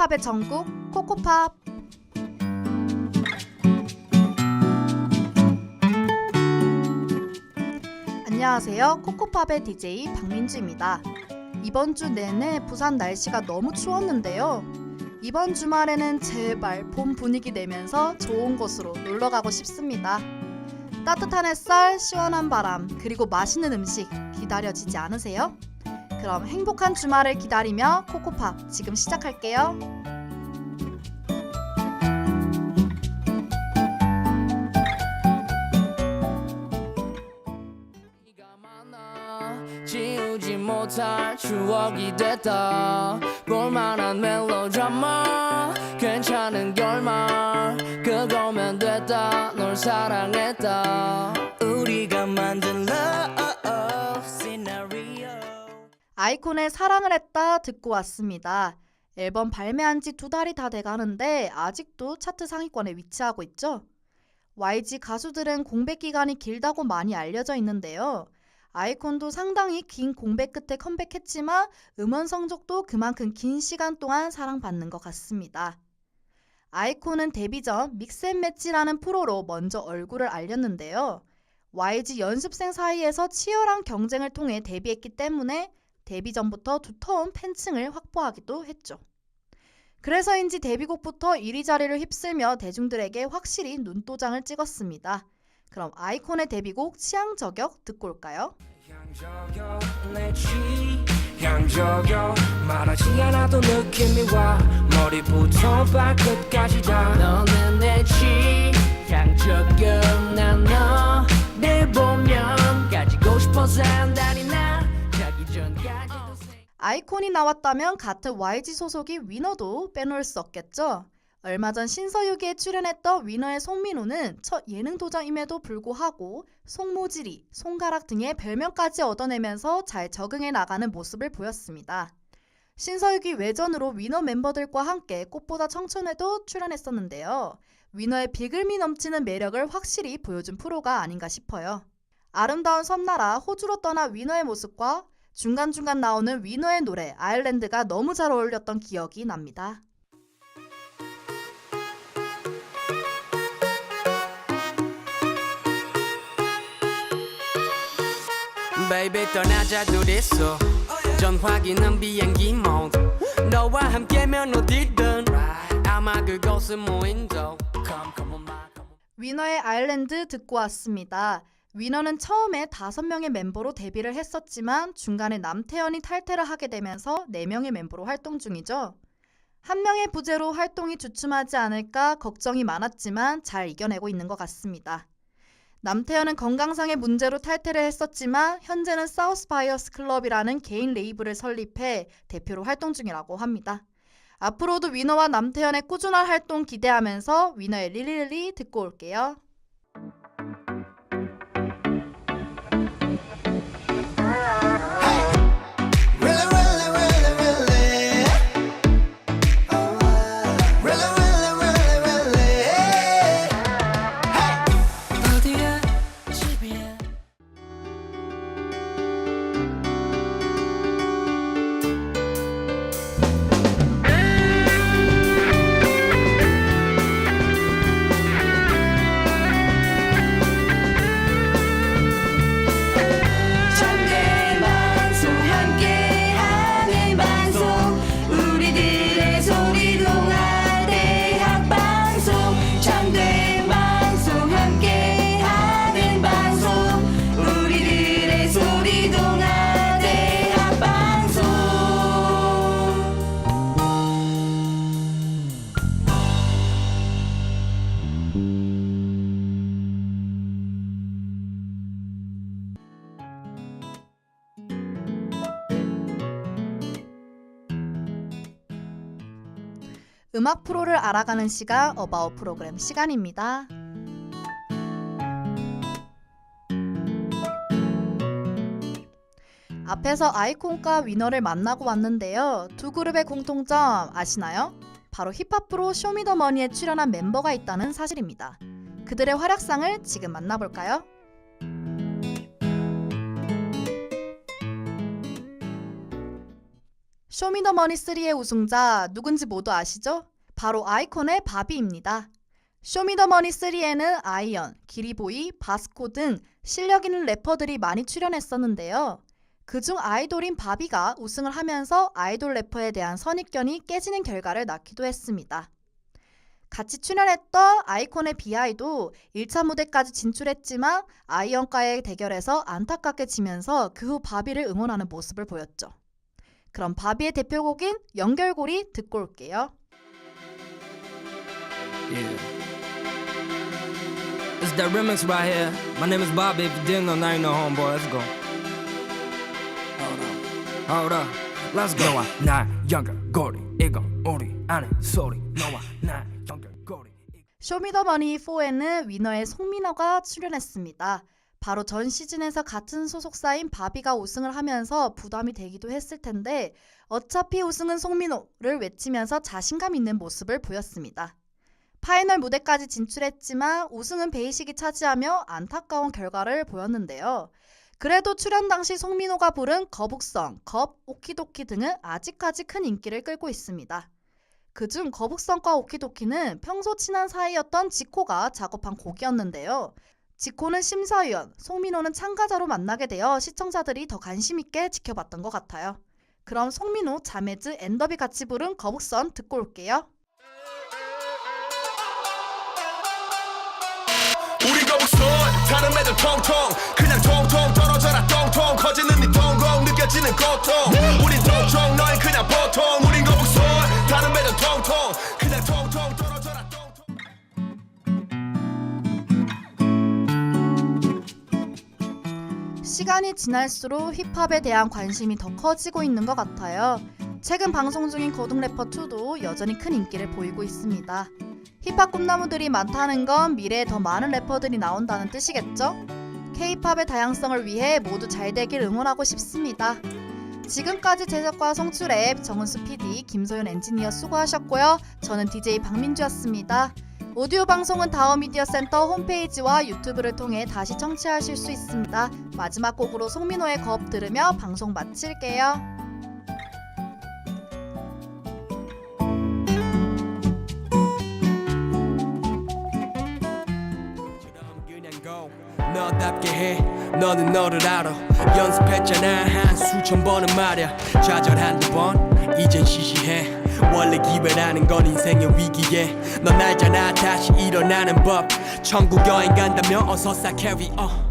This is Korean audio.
힙합의 전국 코코팝. 안녕하세요. 코코팝의 DJ 박민주입니다. 이번 주 내내 부산 날씨가 너무 추웠는데요. 이번 주말에는 제발 봄 분위기 내면서 좋은 곳으로 놀러 가고 싶습니다. 따뜻한 햇살, 시원한 바람, 그리고 맛있는 음식 기다려지지 않으세요? 그럼 행복한 주말을 기다리며 코코팝 지금 시작할게요. 추억이 됐다. 볼만한 멜로드라마 괜찮은 결말 그거면 됐다. 널 사랑했다. 우리가 아이콘의 사랑을 했다 듣고 왔습니다. 앨범 발매한 지 두 달이 다 돼가는데 아직도 차트 상위권에 위치하고 있죠. YG 가수들은 공백 기간이 길다고 많이 알려져 있는데요. 아이콘도 상당히 긴 공백 끝에 컴백했지만 음원 성적도 그만큼 긴 시간 동안 사랑받는 것 같습니다. 아이콘은 데뷔 전 믹스앤매치라는 프로로 먼저 얼굴을 알렸는데요. YG 연습생 사이에서 치열한 경쟁을 통해 데뷔했기 때문에 데뷔 전부터 두터운 팬층을 확보하기도 했죠. 그래서인지 데뷔곡부터 1위 자리를 휩쓸며 대중들에게 확실히 눈도장을 찍었습니다. 그럼 아이콘의 데뷔곡 취향 저격 듣고 올까요? 취향저겨 말하지 않아도 느낌이 와 머리부터 발끝까지 다 너는 내 취향저겨 난너내 보면 가지고 싶어서 한다 아이콘이 나왔다면 같은 YG 소속이 위너도 빼놓을 수 없겠죠. 얼마 전 신서유기에 출연했던 위너의 송민호는 첫 예능 도전임에도 불구하고 송모지리, 송가락 등의 별명까지 얻어내면서 잘 적응해 나가는 모습을 보였습니다. 신서유기 외전으로 위너 멤버들과 함께 꽃보다 청춘에도 출연했었는데요. 위너의 비글미 넘치는 매력을 확실히 보여준 프로가 아닌가 싶어요. 아름다운 섬나라 호주로 떠난 위너의 모습과 중간중간 나오는 위너의 노래 아일랜드가 너무 잘 어울렸던 기억이 납니다. Baby 떠나자 둘이서 전화기는 비행기 모드 너와 함께면 어디든 아마 그곳은 무인도. 위너의 아일랜드 듣고 왔습니다. 위너는 처음에 다섯 명의 멤버로 데뷔를 했었지만 중간에 남태현이 탈퇴를 하게 되면서 네 명의 멤버로 활동 중이죠. 한 명의 부재로 활동이 주춤하지 않을까 걱정이 많았지만 잘 이겨내고 있는 것 같습니다. 남태현은 건강상의 문제로 탈퇴를 했었지만 현재는 사우스파이어스 클럽이라는 개인 레이블을 설립해 대표로 활동 중이라고 합니다. 앞으로도 위너와 남태현의 꾸준한 활동 기대하면서 위너의 릴리릴리 듣고 올게요. 음악 프로를 알아가는 시간 어바웃 프로그램 시간입니다. 앞에서 아이콘과 위너를 만나고 왔는데요. 두 그룹의 공통점 아시나요? 바로 힙합 프로 쇼미더머니에 출연한 멤버가 있다는 사실입니다. 그들의 활약상을 지금 만나볼까요? 쇼미더머니 3의 우승자 누군지 모두 아시죠? 바로 아이콘의 바비입니다. 쇼미더머니 3에는 아이언, 기리보이, 바스코 등 실력 있는 래퍼들이 많이 출연했었는데요. 그중 아이돌인 바비가 우승을 하면서 아이돌 래퍼에 대한 선입견이 깨지는 결과를 낳기도 했습니다. 같이 출연했던 아이콘의 비아이도 1차 무대까지 진출했지만 아이언과의 대결에서 안타깝게 지면서 그 후 바비를 응원하는 모습을 보였죠. 그럼 바비의 대표곡인 연결고리 듣고 올게요. Yeah. It's that remix right here. My name is Bobby. If you didn't know, now you know, homeboy. Let's go. Hold up. Hold up. Let's go. 너와 나 연결고리 이건 우리 안의 소리. 너와 나 연결고리. 쇼미더머니 4에는 위너의 송민호가 출연했습니다. 바로 전 시즌에서 같은 소속사인 바비가 우승을 하면서 부담이 되기도 했을 텐데 어차피 우승은 송민호를 외치면서 자신감 있는 모습을 보였습니다. 파이널 무대까지 진출했지만 우승은 베이식이 차지하며 안타까운 결과를 보였는데요. 그래도 출연 당시 송민호가 부른 거북성, 겁, 오키도키 등은 아직까지 큰 인기를 끌고 있습니다. 그중 거북선과 오키도키는 평소 친한 사이였던 지코가 작업한 곡이었는데요. 지코는 심사위원, 송민호는 참가자로 만나게 되어 시청자들이 더 관심 있게 지켜봤던 것 같아요. 그럼 송민호, 자매즈, 엔더비 같이 부른 거북선 듣고 올게요. 우리 거북선 다른 애들 통통 그냥 통 시간이 지날수록 힙합에 대한 관심이 더 커지고 있는 것 같아요. 최근 방송 중인 고등 래퍼 2도 여전히 큰 인기를 보이고 있습니다. 힙합 꿈나무들이 많다는 건 미래에 더 많은 래퍼들이 나온다는 뜻이겠죠? K-팝의 다양성을 위해 모두 잘 되길 응원하고 싶습니다. 지금까지 제작과 송출앱 정은수 PD, 김소연 엔지니어 수고하셨고요. 저는 DJ 박민주였습니다. 오디오 방송은 다음미디어 센터 홈페이지와 유튜브를 통해 다시 청취하실 수 있습니다. 마지막 곡으로 송민호의 거업 들으며 방송 마칠게요. 너답게 해. 너는 너를 알아. 연습했잖아. 한 수천 번은 말야. 좌절 한 두 번. 이젠 시시해 원래 기회라는 건 인생의 위기에. 넌 알잖아 다시 일어나는 법. 천국 여행 간다면 어서 싹 carry on